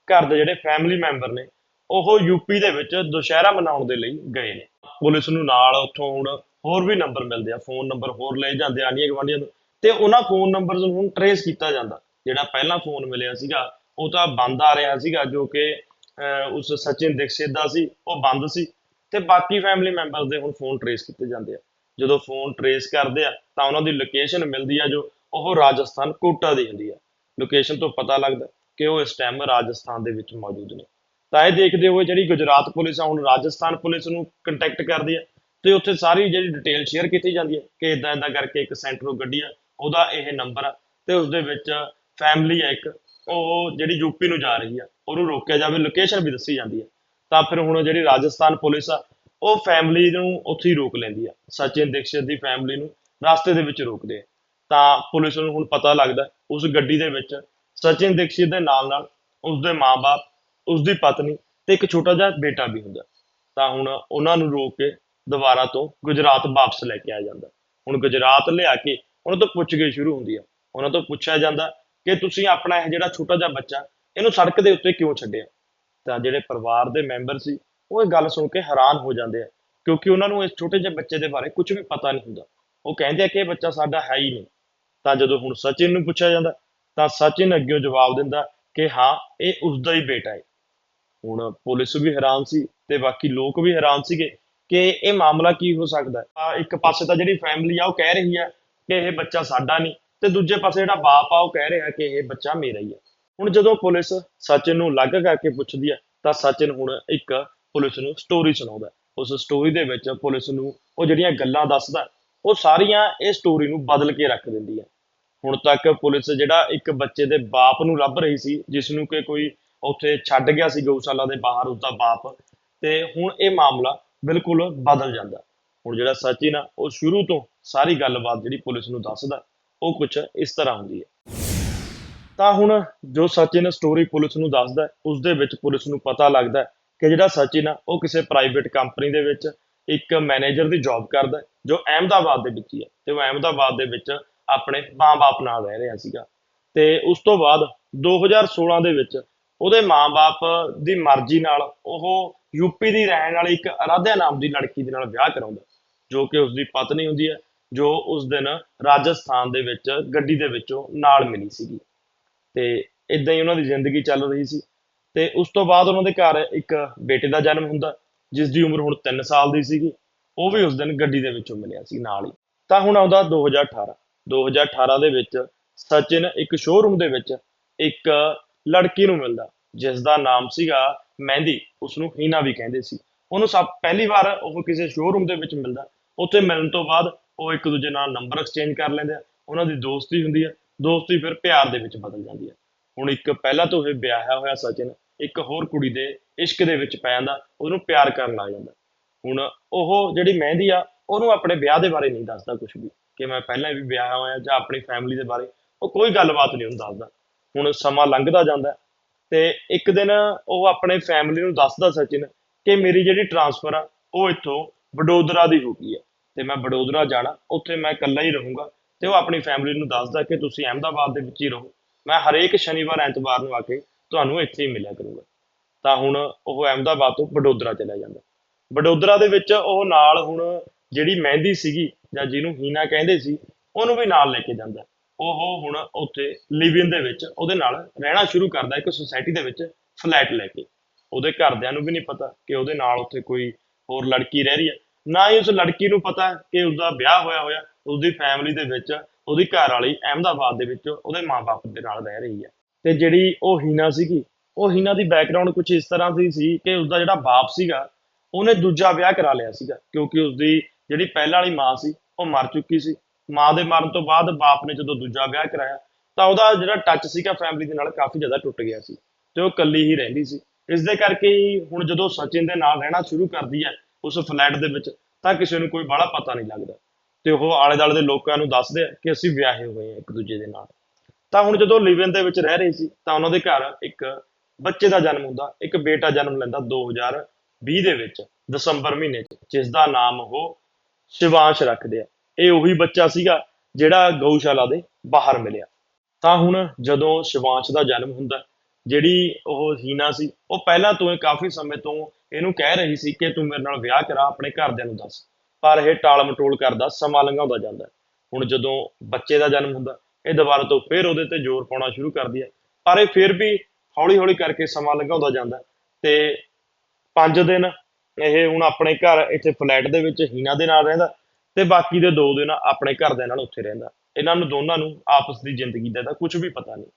ਘਰ ਦੇ ਜਿਹੜੇ ਫੈਮਿਲੀ ਮੈਂਬਰ ਨੇ ਉਹ ਯੂਪੀ ਦੇ ਵਿੱਚ ਦੁਸ਼ਹਿਰਾ ਮਨਾਉਣ ਦੇ ਲਈ ਗਏ ਨੇ। ਪੁਲਿਸ ਨੂੰ ਨਾਲ ਉੱਥੋਂ ਹੁਣ ਹੋਰ ਵੀ ਨੰਬਰ ਮਿਲਦੇ ਆ ਫੋਨ ਨੰਬਰ ਹੋਰ ਲਏ ਜਾਂਦੇ ਆ ਆਂਢੀਆਂ ਗੁਆਂਢੀਆਂ ਤੋਂ ਤੇ ਉਹਨਾਂ ਫੋਨ ਨੰਬਰਸ ਨੂੰ ਹੁਣ ਟਰੇਸ ਕੀਤਾ ਜਾਂਦਾ। ਜਿਹੜਾ ਪਹਿਲਾ ਫੋਨ ਮਿਲਿਆ ਸੀਗਾ ਉਹ ਤਾਂ ਬੰਦ ਆ ਰਿਹਾ ਸੀਗਾ ਜੋ ਕਿ ਅਹ, ਉਸ ਸਚਿਨ ਦੀਕਸ਼ਿਤ ਦਾ ਸੀ ਉਹ ਬੰਦ ਸੀ। ਤੇ ਬਾਕੀ ਫੈਮਿਲੀ ਮੈਂਬਰਸ ਦੇ ਹੁਣ ਫੋਨ ਟਰੇਸ ਕੀਤੇ ਜਾਂਦੇ ਆ। ਜਦੋਂ ਫੋਨ ਟਰੇਸ ਕਰਦੇ ਆ ਤਾਂ ਉਹਨਾਂ ਦੀ ਲੋਕੇਸ਼ਨ ਮਿਲਦੀ ਆ ਜੋ ਉਹ ਰਾਜਸਥਾਨ ਕੋਟਾ ਦੀ ਹੁੰਦੀ ਆ। ਲੋਕੇਸ਼ਨ ਤੋਂ ਪਤਾ ਲੱਗਦਾ। ਕਿ ਉਹ ਇਸ ਟਾਈਮ ਰਾਜਸਥਾਨ ਦੇ ਵਿੱਚ ਮੌਜੂਦ ਨੇ। ਤਾਂ ਇਹ ਦੇਖਦੇ ਹੋਏ ਜਿਹੜੀ ਗੁਜਰਾਤ ਪੁਲਿਸ ਆ, ਹੁਣ ਰਾਜਸਥਾਨ ਪੁਲਿਸ ਨੂੰ ਕੰਟੈਕਟ ਕਰਦੀ ਹੈ ਤੇ ਉੱਥੇ ਸਾਰੀ ਜਿਹੜੀ ਡਿਟੇਲ ਸ਼ੇਅਰ ਕੀਤੀ ਜਾਂਦੀ ਹੈ ਕਿ ਇਦਾਂ ਇਦਾਂ ਕਰਕੇ ਇੱਕ ਸੈਂਟਰੋ ਗੱਡੀ ਆ, ਉਹਦਾ ਇਹ ਨੰਬਰ ਆ ਤੇ ਉਸ ਦੇ ਵਿੱਚ ਫੈਮਿਲੀ ਆ ਇੱਕ, ਉਹ ਜਿਹੜੀ ਯੂਪੀ ਨੂੰ ਜਾ ਰਹੀ ਆ, ਉਹਨੂੰ ਰੋਕਿਆ ਜਾਵੇ ਲੋਕੇਸ਼ਨ ਵੀ ਦੱਸੀ ਜਾਂਦੀ ਹੈ ਤਾਂ ਫਿਰ ਹੁਣ ਜਿਹੜੀ ਰਾਜਸਥਾਨ ਪੁਲਿਸ ਆ, ਉਹ ਫੈਮਿਲੀ ਨੂੰ ਉੱਥੇ ਹੀ ਰੋਕ ਲੈਂਦੀ ਆ, ਸਚਿਨ ਦੀਕਸ਼ਿਤ ਦੀ ਫੈਮਿਲੀ ਨੂੰ ਰਸਤੇ ਦੇ ਵਿੱਚ ਰੋਕਦੇ ਆ। ਤਾਂ ਪੁਲਿਸ ਨੂੰ ਹੁਣ ਪਤਾ ਲੱਗਦਾ, ਉਸ ਗੱਡੀ ਦੇ ਵਿੱਚ ਸਚਿਨ ਦੀਕਸ਼ਿਤ ਦੇ ਨਾਲ ਨਾਲ ਉਸਦੇ ਮਾਪੇ ਉਸਦੀ ਪਤਨੀ ਤੇ ਇੱਕ ਛੋਟਾ ਜਿਹਾ ਬੇਟਾ ਵੀ ਹੁੰਦਾ। ਤਾਂ ਹੁਣ ਉਹਨਾਂ ਨੂੰ ਰੋਕ ਕੇ ਦੁਬਾਰਾ ਤੋਂ ਗੁਜਰਾਤ ਵਾਪਸ ਲੈ ਕੇ ਆ ਜਾਂਦਾ। ਹੁਣ ਗੁਜਰਾਤ ਲਿਆ ਕੇ ਉਹਨਾਂ ਤੋਂ ਪੁੱਛਗਿੱਛ ਸ਼ੁਰੂ ਹੁੰਦੀ ਆ। ਉਹਨਾਂ ਤੋਂ ਪੁੱਛਿਆ ਜਾਂਦਾ ਕਿ ਤੁਸੀਂ ਆਪਣਾ ਇਹ ਜਿਹੜਾ ਛੋਟਾ ਜਿਹਾ ਬੱਚਾ, ਇਹਨੂੰ ਸੜਕ ਦੇ ਉੱਤੇ ਕਿਉਂ ਛੱਡਿਆ? ਤਾਂ ਜਿਹੜੇ ਪਰਿਵਾਰ ਦੇ ਮੈਂਬਰ ਸੀ, ਉਹ ਇਹ ਗੱਲ ਸੁਣ ਕੇ ਹੈਰਾਨ ਹੋ ਜਾਂਦੇ ਆ, ਕਿਉਂਕਿ ਉਹਨਾਂ ਨੂੰ ਇਸ ਛੋਟੇ ਜਿਹੇ ਬੱਚੇ ਦੇ ਬਾਰੇ ਕੁਝ ਵੀ ਪਤਾ ਨਹੀਂ ਹੁੰਦਾ। ਉਹ ਕਹਿੰਦੇ ਆ ਕਿ ਇਹ ਬੱਚਾ ਸਾਡਾ ਹੈ ਹੀ ਨਹੀਂ। ਤਾਂ ਜਦੋਂ ਹੁਣ ਸਚਿਨ ਨੂੰ ਪੁੱਛਿਆ ਜਾਂਦਾ ਤਾਂ ਸਚਿਨ ਅੱਗੇ ਜਵਾਬ ਦਿੰਦਾ ਕਿ ਹਾਂ, ਇਹ ਉਸਦਾ ਹੀ ਬੇਟਾ ਹੈ। ਹੁਣ ਪੁਲਿਸ ਵੀ ਹੈਰਾਨ ਸੀ ਤੇ ਬਾਕੀ ਲੋਕ ਵੀ ਹੈਰਾਨ ਸੀਗੇ ਕਿ ਇਹ ਮਾਮਲਾ ਕੀ ਹੋ ਸਕਦਾ ਇੱਕ ਪਾਸੇ ਤਾਂ ਜਿਹੜੀ ਫੈਮਿਲੀ ਆ, ਉਹ ਕਹਿ ਰਹੀ ਆ ਕਿ ਇਹ ਬੱਚਾ ਸਾਡਾ ਨਹੀਂ ਤੇ ਦੂਜੇ ਪਾਸੇ ਜਿਹੜਾ ਬਾਪ ਆ, ਉਹ ਕਹਿ ਰਿਹਾ ਕਿ ਇਹ ਬੱਚਾ ਮੇਰਾ ਹੀ ਹੈ ਹੁਣ ਜਦੋਂ ਪੁਲਿਸ ਸਚਿਨ ਨੂੰ ਅਲੱਗ ਕਰਕੇ ਪੁੱਛਦੀ ਆ, ਤਾਂ ਸਚਿਨ ਹੁਣ ਇੱਕ ਪੁਲਿਸ ਨੂੰ ਸਟੋਰੀ ਸੁਣਾਉਂਦਾ ਉਸ ਸਟੋਰੀ ਦੇ ਵਿੱਚ ਪੁਲਿਸ ਨੂੰ ਉਹ ਜਿਹੜੀਆਂ ਗੱਲਾਂ ਦੱਸਦਾ, ਉਹ ਸਾਰੀਆਂ ਇਹ ਸਟੋਰੀ ਨੂੰ ਬਦਲ ਕੇ ਰੱਖ ਦਿੰਦੀ ਹੈ ਹੁਣ ਤੱਕ ਪੁਲਿਸ ਜਿਹੜਾ ਇੱਕ ਬੱਚੇ ਦੇ ਬਾਪ ਨੂੰ ਲੱਭ ਰਹੀ ਸੀ ਜਿਸ ਨੂੰ ਕਿ ਕੋਈ ਉੱਥੇ ਛੱਡ ਗਿਆ ਸੀ ਗਊਸ਼ਾਲਾ ਦੇ ਬਾਹਰ ਉਸਦਾ ਬਾਪ ਤੇ ਹੁਣ ਇਹ ਮਾਮਲਾ ਬਿਲਕੁਲ ਬਦਲ ਜਾਂਦਾ। ਹੁਣ ਜਿਹੜਾ ਸਚਿਨ ਆ ਉਹ ਸ਼ੁਰੂ ਤੋਂ ਸਾਰੀ ਗੱਲਬਾਤ ਜਿਹੜੀ ਪੁਲਿਸ ਨੂੰ ਦੱਸਦਾ ਉਹ ਕੁਝ ਇਸ ਤਰ੍ਹਾਂ ਹੁੰਦੀ ਹੈ। ਤਾਂ ਹੁਣ ਜੋ ਸਚਿਨ ਸਟੋਰੀ ਪੁਲਿਸ ਨੂੰ ਦੱਸਦਾ ਹੈ, ਉਸ ਦੇ ਵਿੱਚ ਪੁਲਿਸ ਨੂੰ ਪਤਾ ਲੱਗਦਾ ਕਿ ਜਿਹੜਾ ਸਚਿਨ ਆ ਉਹ ਕਿਸੇ ਪ੍ਰਾਈਵੇਟ ਕੰਪਨੀ ਦੇ ਵਿੱਚ ਇੱਕ ਮੈਨੇਜਰ ਦੀ ਜੌਬ ਕਰਦਾ ਜੋ ਅਹਿਮਦਾਬਾਦ ਦੇ ਵਿੱਚ ਹੀ ਹੈ। ਤੇ ਉਹ ਅਹਿਮਦਾਬਾਦ ਦੇ ਵਿੱਚ ਆਪਣੇ ਮਾਂ-ਬਾਪ ਨਾਲ ਰਹਿ ਰਿਹਾ ਸੀਗਾ। ਤੇ ਉਸ ਤੋਂ ਬਾਅਦ 2016 ਦੇ ਵਿੱਚ ਉਹਦੇ ਮਾਂ-ਬਾਪ ਦੀ ਮਰਜ਼ੀ ਨਾਲ ਉਹ ਯੂਪੀ ਦੀ ਰਹਿਣ ਵਾਲੀ ਇੱਕ ਅਰਾਧਿਆ ਨਾਮ ਦੀ ਲੜਕੀ ਦੇ ਨਾਲ ਵਿਆਹ ਕਰਾਉਂਦਾ, ਜੋ ਕਿ ਉਸਦੀ ਪਤਨੀ ਹੁੰਦੀ ਹੈ, ਜੋ ਉਸ ਦਿਨ ਰਾਜਸਥਾਨ ਦੇ ਵਿੱਚ ਗੱਡੀ ਦੇ ਵਿੱਚੋਂ ਨਾਲ ਮਿਲੀ ਸੀਗੀ। ਤੇ ਇਦਾਂ ਹੀ ਉਹਨਾਂ ਦੀ ਜ਼ਿੰਦਗੀ ਚੱਲ ਰਹੀ ਸੀ। ਤੇ ਉਸ ਤੋਂ ਬਾਅਦ ਉਹਨਾਂ ਦੇ ਘਰ ਇੱਕ ਬੇਟੇ ਦਾ ਜਨਮ ਹੁੰਦਾ, ਜਿਸ ਦੀ ਉਮਰ ਹੁਣ 3 ਸਾਲ ਦੀ ਸੀਗੀ। ਉਹ ਵੀ ਉਸ ਦਿਨ ਗੱਡੀ ਦੇ ਵਿੱਚੋਂ ਮਿਲਿਆ ਸੀ ਨਾਲ ਹੀ। ਤਾਂ ਹੁਣ ਆਉਂਦਾ 2018 2018 ਦੇ ਵਿੱਚ ਸਚਿਨ ਇੱਕ ਸ਼ੋਰੂਮ ਦੇ ਵਿੱਚ ਇੱਕ ਲੜਕੀ ਨੂੰ ਮਿਲਦਾ ਜਿਸ ਦਾ ਨਾਮ ਸੀਗਾ ਮਹਿੰਦੀ ਉਸ ਨੂੰ ਹੀਨਾ ਵੀ ਕਹਿੰਦੇ ਸੀ। ਉਹਨੂੰ ਸਭ, ਪਹਿਲੀ ਵਾਰ ਉਹ ਕਿਸੇ ਸ਼ੋਰੂਮ ਦੇ ਵਿੱਚ ਮਿਲਦਾ। ਉੱਥੇ ਮਿਲਣ ਤੋਂ ਬਾਅਦ ਉਹ ਇੱਕ ਦੂਜੇ ਨਾਲ ਨੰਬਰ ਐਕਸਚੇਂਜ ਕਰ ਲੈਂਦੇ ਆ। ਉਹਨਾਂ ਦੀ ਦੋਸਤੀ ਹੁੰਦੀ ਹੈ ਦੋਸਤੀ ਫਿਰ ਪਿਆਰ ਦੇ ਵਿੱਚ ਬਦਲ ਜਾਂਦੀ ਹੈ ਹੁਣ ਇੱਕ ਪਹਿਲਾਂ ਤੋਂ ਇਹ ਵਿਆਹਿਆ ਹੋਇਆ ਸਚਿਨ ਇੱਕ ਹੋਰ ਕੁੜੀ ਦੇ ਇਸ਼ਕ ਦੇ ਵਿੱਚ ਪੈ ਜਾਂਦਾ, ਉਹਨੂੰ ਪਿਆਰ ਕਰਨ ਲੱਗ ਜਾਂਦਾ। ਹੁਣ ਉਹ ਜਿਹੜੀ ਮਹਿੰਦੀ ਆ, ਉਹਨੂੰ ਆਪਣੇ ਵਿਆਹ ਦੇ ਬਾਰੇ ਨਹੀਂ ਦੱਸਦਾ ਕੁਝ ਵੀ। ਕਿ ਮੈਂ ਪਹਿਲਾਂ ਵੀ ਵਿਆਹ ਹੋਇਆ ਜਾਂ ਆਪਣੀ ਫੈਮਿਲੀ ਦੇ ਬਾਰੇ, ਉਹ ਕੋਈ ਗੱਲਬਾਤ ਨਹੀਂ ਉਹਨੂੰ ਦੱਸਦਾ। ਹੁਣ ਸਮਾਂ ਲੰਘਦਾ ਜਾਂਦਾ ਹੈ ਤੇ ਇੱਕ ਦਿਨ ਉਹ ਆਪਣੇ ਫੈਮਿਲੀ ਨੂੰ ਦੱਸਦਾ ਸਚਿਨ ਕਿ ਮੇਰੀ ਜਿਹੜੀ ਟਰਾਂਸਫਰ ਆ, ਉਹ ਇੱਥੋਂ ਵਡੋਦਰਾ ਦੀ ਹੋ ਗਈ ਹੈ। ਤੇ ਮੈਂ ਵਡੋਦਰਾ ਜਾਣਾ, ਉੱਥੇ ਮੈਂ ਇਕੱਲਾ ਹੀ ਰਹੂੰਗਾ ਤੇ ਉਹ ਆਪਣੀ ਫੈਮਿਲੀ ਨੂੰ ਦੱਸਦਾ ਕਿ ਤੁਸੀਂ ਅਹਿਮਦਾਬਾਦ ਦੇ ਵਿੱਚ ਹੀ ਰਹੋ। ਮੈਂ ਹਰੇਕ ਸ਼ਨੀਵਾਰ, ਐਤਵਾਰ ਨੂੰ ਆ ਕੇ ਤੁਹਾਨੂੰ ਇੱਥੇ ਹੀ ਮਿਲਿਆ ਕਰੂੰਗਾ। ਤਾਂ ਹੁਣ ਉਹ ਅਹਿਮਦਾਬਾਦ ਤੋਂ ਵਡੋਦਰਾ ਚਲਾ ਜਾਂਦਾ। ਵਡੋਦਰਾ ਦੇ ਵਿੱਚ ਉਹ ਨਾਲ ਹੁਣ ਜਿਹੜੀ ਮਹਿੰਦੀ ਸੀਗੀ ਜਾਂ ਜਿਹਨੂੰ ਹੀਨਾ ਕਹਿੰਦੇ ਸੀ, ਉਹਨੂੰ ਵੀ ਨਾਲ ਲੈ ਕੇ ਜਾਂਦਾ ਉਹ ਹੁਣ ਉੱਥੇ ਲਿਵਿਨ ਦੇ ਵਿੱਚ ਉਹਦੇ ਨਾਲ ਰਹਿਣਾ ਸ਼ੁਰੂ ਕਰਦਾ ਇੱਕ ਸੁਸਾਇਟੀ ਦੇ ਵਿੱਚ ਫਲੈਟ ਲੈ ਕੇ। ਉਹਦੇ ਘਰਦਿਆਂ ਨੂੰ ਵੀ ਨਹੀਂ ਪਤਾ ਕਿ ਉਹਦੇ ਨਾਲ ਉੱਥੇ ਕੋਈ ਹੋਰ ਲੜਕੀ ਰਹਿ ਰਹੀ ਹੈ। ਨਾ ਹੀ ਉਸ ਲੜਕੀ ਨੂੰ ਪਤਾ ਕਿ ਉਸਦਾ ਵਿਆਹ ਹੋਇਆ ਹੋਇਆ, ਉਸਦੀ ਫੈਮਿਲੀ ਦੇ ਵਿੱਚ, ਉਹਦੀ ਘਰ ਵਾਲੀ ਅਹਿਮਦਾਬਾਦ ਦੇ ਵਿੱਚ ਉਹਦੇ ਮਾਪੇ ਦੇ ਨਾਲ ਰਹਿ ਰਹੀ ਹੈ। ਤੇ ਜਿਹੜੀ ਉਹ ਹੀਨਾ ਸੀਗੀ, ਉਹ ਹੀਨਾ ਦੀ ਬੈਕਗ੍ਰਾਉਂਡ ਕੁਝ ਇਸ ਤਰ੍ਹਾਂ ਦੀ ਸੀ ਕਿ ਉਸਦਾ ਜਿਹੜਾ ਬਾਪ ਸੀਗਾ, ਉਹਨੇ ਦੂਜਾ ਵਿਆਹ ਕਰਾ ਲਿਆ ਸੀਗਾ, ਕਿਉਂਕਿ ਉਸਦੀ ਜਿਹੜੀ ਪਹਿਲਾਂ ਵਾਲੀ ਮਾਂ ਸੀ ਉਹ ਮਰ ਚੁੱਕੀ ਸੀ। ਮਾਂ ਦੇ ਮਰਨ ਤੋਂ ਬਾਅਦ ਬਾਪ ਨੇ ਜਦੋਂ ਦੂਜਾ ਵਿਆਹ ਕਰਾਇਆ, ਤਾਂ ਉਹਦਾ ਜਿਹੜਾ ਟੱਚ ਸੀਗਾ ਫੈਮਿਲੀ ਦੇ ਨਾਲ ਕਾਫੀ ਜ਼ਿਆਦਾ ਟੁੱਟ ਗਿਆ ਸੀ ਤੇ ਉਹ ਇਕੱਲੀ ਹੀ ਰਹਿੰਦੀ ਸੀ। ਇਸ ਦੇ ਕਰਕੇ ਹੀ ਹੁਣ ਜਦੋਂ ਸਚਿਨ ਦੇ ਨਾਲ ਰਹਿਣਾ ਸ਼ੁਰੂ ਕਰਦੀ ਹੈ ਉਸ ਫਲੈਟ ਦੇ ਵਿੱਚ, ਤਾਂ ਕਿਸੇ ਨੂੰ ਕੋਈ ਬੜਾ ਪਤਾ ਨਹੀਂ ਲੱਗਦਾ। ਤੇ ਉਹ ਆਲੇ ਦੁਆਲੇ ਦੇ ਲੋਕਾਂ ਨੂੰ ਦੱਸਦੇ ਆ ਕਿ ਅਸੀਂ ਵਿਆਹੇ ਹੋਏ ਹਾਂ ਇੱਕ ਦੂਜੇ ਦੇ ਨਾਲ। ਤਾਂ ਹੁਣ ਜਦੋਂ ਲਿਵਨ ਦੇ ਵਿੱਚ ਰਹਿ ਰਹੇ ਸੀ, ਤਾਂ ਉਹਨਾਂ ਦੇ ਘਰ ਇੱਕ ਬੱਚੇ ਦਾ ਜਨਮ ਹੁੰਦਾ, ਇੱਕ ਬੇਟਾ ਜਨਮ ਲੈਂਦਾ 2020 ਦੇ ਵਿੱਚ, ਦਸੰਬਰ ਮਹੀਨੇ 'ਚ ਜਿਸ ਦਾ ਨਾਮ ਉਹ ਸ਼ਿਵਾਂਸ਼ ਰੱਖਦੇ ਆ। ਇਹ ਉਹੀ ਬੱਚਾ ਸੀਗਾ ਜਿਹੜਾ ਗਊਸ਼ਾਲਾ ਦੇ ਬਾਹਰ ਮਿਲਿਆ। ਤਾਂ ਹੁਣ ਜਦੋਂ ਸ਼ਿਵਾਂਸ਼ ਦਾ ਜਨਮ ਹੁੰਦਾ, ਜਿਹੜੀ ਉਹ ਹੀਨਾ ਸੀ, ਉਹ ਪਹਿਲਾਂ ਤੋਂ ਹੀ ਕਾਫੀ ਸਮੇਂ ਤੋਂ ਇਹਨੂੰ ਕਹਿ ਰਹੀ ਸੀ ਕਿ ਤੂੰ ਮੇਰੇ ਨਾਲ ਵਿਆਹ ਕਰਾ, ਆਪਣੇ ਘਰਦਿਆਂ ਨੂੰ ਦੱਸ। ਪਰ ਇਹ ਟਾਲ ਮਟੋਲ ਕਰਦਾ, ਸਮਾਂ ਲੰਘਾਉਂਦਾ ਜਾਂਦਾ। ਹੁਣ ਜਦੋਂ ਬੱਚੇ ਦਾ ਜਨਮ ਹੁੰਦਾ, ਇਹ ਦੁਬਾਰਾ ਤੋਂ ਫਿਰ ਉਹਦੇ ਤੇ ਜ਼ੋਰ ਪਾਉਣਾ ਸ਼ੁਰੂ ਕਰਦੀ ਹੈ ਪਰ ਇਹ ਫਿਰ ਵੀ ਹੌਲੀ ਹੌਲੀ ਕਰਕੇ ਸਮਾਂ ਲੰਘਾਉਂਦਾ ਜਾਂਦਾ। ਤੇ 5 ਦਿਨ ਇਹ ਹੁਣ ਆਪਣੇ ਘਰ ਇੱਥੇ ਫਲੈਟ ਦੇ ਵਿੱਚ ਹੀਨਾ ਦੇ ਨਾਲ ਰਹਿੰਦਾ ਤੇ ਬਾਕੀ ਦੇ ਦੋ ਦਿਨ ਆਪਣੇ ਘਰ ਦੇ ਨਾਲ ਉੱਥੇ ਰਹਿੰਦਾ। ਇਹਨਾਂ ਨੂੰ ਦੋਨਾਂ ਨੂੰ ਆਪਸ ਦੀ ਜ਼ਿੰਦਗੀ ਦਾ ਤਾਂ ਕੁਝ ਵੀ ਪਤਾ ਨਹੀਂ।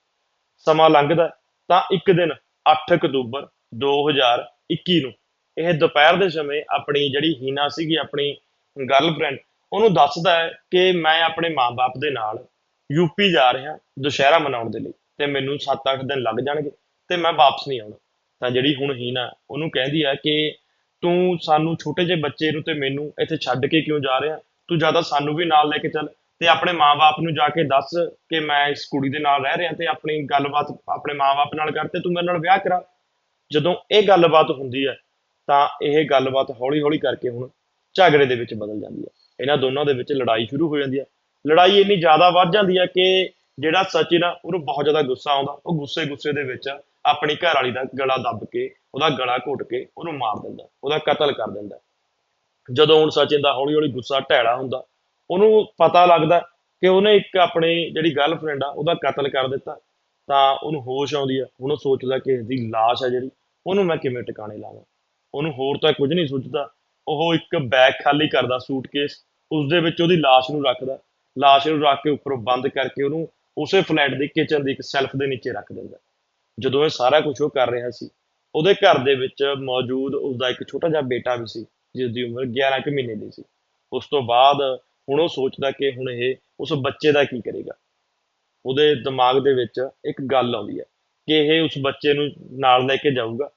ਸਮਾਂ ਲੰਘਦਾ, ਤਾਂ ਇੱਕ ਦਿਨ 8 ਅਕਤੂਬਰ 2021 ਨੂੰ ਇਹ ਦੁਪਹਿਰ ਦੇ ਸਮੇਂ ਆਪਣੀ ਜਿਹੜੀ ਹੀਨਾ ਸੀਗੀ, ਆਪਣੀ ਗਰਲਫ੍ਰੈਂਡ ਉਹਨੂੰ ਦੱਸਦਾ ਹੈ ਕਿ ਮੈਂ ਆਪਣੇ ਮਾਂ-ਬਾਪ ਦੇ ਨਾਲ ਯੂਪੀ ਜਾ ਰਿਹਾ ਦੁਸ਼ਹਿਰਾ ਮਨਾਉਣ ਦੇ ਲਈ ਤੇ ਮੈਨੂੰ 7-8 ਦਿਨ ਲੱਗ ਜਾਣਗੇ ਤੇ ਮੈਂ ਵਾਪਸ ਨਹੀਂ ਆਉਣਾ। ਤਾਂ ਜਿਹੜੀ ਹੁਣ ਹੀਨਾ ਉਹਨੂੰ ਕਹਿੰਦੀ ਹੈ ਕਿ ਤੂੰ ਸਾਨੂੰ ਛੋਟੇ ਜਿਹੇ ਬੱਚੇ ਨੂੰ ਤੇ ਮੈਨੂੰ ਇੱਥੇ ਛੱਡ ਕੇ ਕਿਉਂ ਜਾ ਰਿਹਾ? ਤੂੰ ਜ਼ਿਆਦਾ ਸਾਨੂੰ ਵੀ ਨਾਲ ਲੈ ਕੇ ਚੱਲ ਤੇ ਆਪਣੇ ਮਾਂ-ਬਾਪ ਨੂੰ ਜਾ ਕੇ ਦੱਸ ਕਿ ਮੈਂ ਇਸ ਕੁੜੀ ਦੇ ਨਾਲ ਰਹਿ ਰਿਹਾ ਤੇ ਆਪਣੀ ਗੱਲਬਾਤ ਆਪਣੇ ਮਾਂ-ਬਾਪ ਨਾਲ ਕਰ ਤੇ ਤੂੰ ਮੇਰੇ ਨਾਲ ਵਿਆਹ ਕਰਾ। ਜਦੋਂ ਇਹ ਗੱਲਬਾਤ ਹੁੰਦੀ ਹੈ, ਤਾਂ ਇਹ ਗੱਲਬਾਤ ਹੌਲੀ-ਹੌਲੀ ਕਰਕੇ ਹੁਣ ਝਗੜੇ ਦੇ ਵਿੱਚ ਬਦਲ ਜਾਂਦੀ ਹੈ। ਇਹਨਾਂ ਦੋਨਾਂ ਦੇ ਵਿੱਚ ਲੜਾਈ ਸ਼ੁਰੂ ਹੋ ਜਾਂਦੀ ਹੈ। ਲੜਾਈ ਇੰਨੀ ਜ਼ਿਆਦਾ ਵੱਧ ਜਾਂਦੀ ਹੈ ਕਿ ਜਿਹੜਾ ਸਚਿਨ ਆ ਉਹਨੂੰ ਬਹੁਤ ਜ਼ਿਆਦਾ ਗੁੱਸਾ ਆਉਂਦਾ। ਉਹ ਗੁੱਸੇ-ਗੁੱਸੇ ਦੇ ਵਿੱਚ ਆਪਣੀ ਘਰ ਵਾਲੀ ਦਾ ਗਲਾ ਦੱਬ ਕੇ ਉਹਦਾ ਗਲਾ ਘੁੱਟ ਕੇ ਉਹਨੂੰ ਮਾਰ ਦਿੰਦਾ, ਉਹਦਾ ਕਤਲ ਕਰ ਦਿੰਦਾ। ਜਦੋਂ ਹੁਣ ਸਚਿਨ ਦਾ ਹੌਲੀ-ਹੌਲੀ ਗੁੱਸਾ ਢੈਲਾ ਹੁੰਦਾ, ਉਹਨੂੰ ਪਤਾ ਲੱਗਦਾ ਕਿ ਉਹਨੇ ਇੱਕ ਆਪਣੀ ਜਿਹੜੀ ਗਰਲਫ੍ਰੈਂਡ ਆ, ਉਹਦਾ ਕਤਲ ਕਰ ਦਿੱਤਾ। ਤਾਂ ਉਹਨੂੰ ਹੋਸ਼ ਆਉਂਦੀ ਆ, ਹੁਣ ਉਹ ਸੋਚਦਾ ਕਿ ਇਸ ਦੀ ਲਾਸ਼ ਆ ਜਿਹੜੀ, ਉਹਨੂੰ ਮੈਂ ਕਿਵੇਂ ਟਿਕਾਣੇ ਲਾਵਾਂ? ਉਹਨੂੰ ਹੋਰ ਤਾਂ ਕੁਝ ਨਹੀਂ ਸੋਚਦਾ। ਉਹ ਇੱਕ ਬੈਗ ਖਾਲੀ ਕਰਦਾ ਸੂਟਕੇਸ ਉਸ ਦੇ ਵਿੱਚ ਉਹਦੀ ਲਾਸ਼ ਨੂੰ ਰੱਖਦਾ। ਲਾਸ਼ ਨੂੰ ਰੱਖ ਕੇ ਉੱਪਰੋਂ ਬੰਦ ਕਰਕੇ ਉਹਨੂੰ ਉਸੇ ਫਲੈਟ ਦੀ ਕਿਚਨ ਦੀ ਇੱਕ ਸੈਲਫ ਦੇ ਨੀਚੇ ਰੱਖ ਦਿੰਦਾ। ਜਦੋਂ ਇਹ ਸਾਰਾ ਕੁਝ ਉਹ ਕਰ ਰਿਹਾ ਸੀ ਉਹਦੇ ਘਰ ਦੇ ਵਿੱਚ ਮੌਜੂਦ ਉਸਦਾ ਇੱਕ ਛੋਟਾ ਜਿਹਾ ਬੇਟਾ ਵੀ ਸੀ ਜਿਸ ਦੀ ਉਮਰ 11 ਕੁ ਮਹੀਨੇ ਦੀ ਸੀ। ਉਸ ਤੋਂ ਬਾਅਦ ਹੁਣ ਉਹ ਸੋਚਦਾ ਕਿ ਹੁਣ ਇਹ ਉਸ ਬੱਚੇ ਦਾ ਕੀ ਕਰੇਗਾ। ਉਹਦੇ ਦਿਮਾਗ ਦੇ ਵਿੱਚ ਇੱਕ ਗੱਲ ਆਉਂਦੀ ਹੈ ਕਿ ਇਹ ਉਸ ਬੱਚੇ ਨੂੰ ਨਾਲ ਲੈ ਕੇ ਜਾਊਗਾ